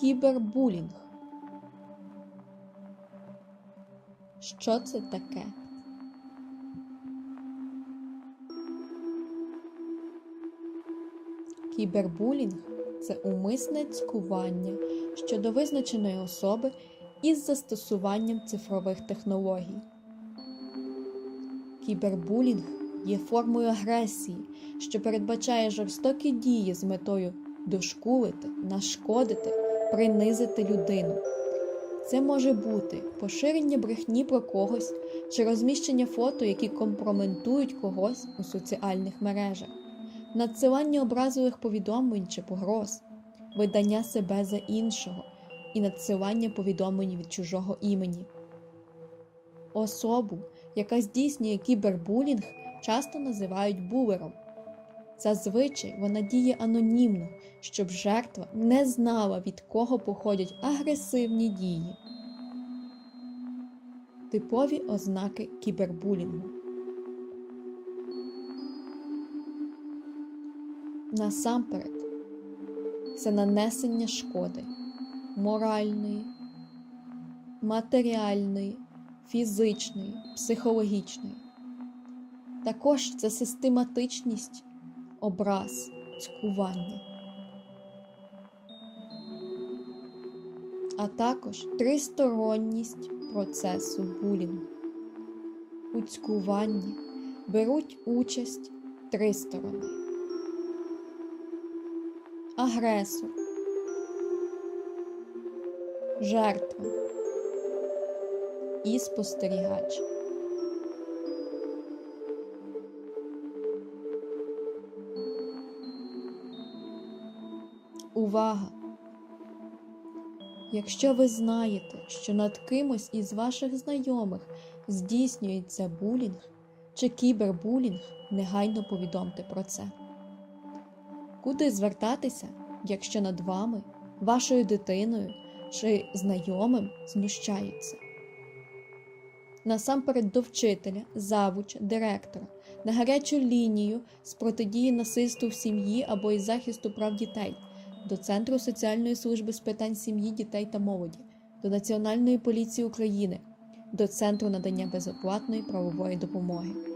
Кібербулінг. Що це таке? Кібербулінг це умисне цькування щодо визначеної особи із застосуванням цифрових технологій. Кібербулінг є формою агресії, що передбачає жорстокі дії з метою дошкулити, нашкодити, принизити людину. Це може бути поширення брехні про когось чи розміщення фото, які компрометують когось у соціальних мережах, надсилання образливих повідомлень чи погроз, видання себе за іншого і надсилання повідомлень від чужого імені. Особу, яка здійснює кібербулінг, часто називають булером. Зазвичай вона діє анонімно, щоб жертва не знала, від кого походять агресивні дії. Типові ознаки кібербулінгу. Насамперед, це нанесення шкоди моральної, матеріальної, фізичної, психологічної. Також це систематичність образ, цькування. А також тристоронність процесу булінгу. У цькуванні беруть участь три сторони. Агресор, жертва і спостерігач. Увага! Якщо ви знаєте, що над кимось із ваших знайомих здійснюється булінг чи кібербулінг, негайно повідомте про це. Куди звертатися, якщо над вами, вашою дитиною чи знайомим знущаються? Насамперед до вчителя, завуча, директора, на гарячу лінію з протидії насильству в сім'ї або із захисту прав дітей до Центру соціальної служби з питань сім'ї, дітей та молоді, до Національної поліції України, до Центру надання безоплатної правової допомоги.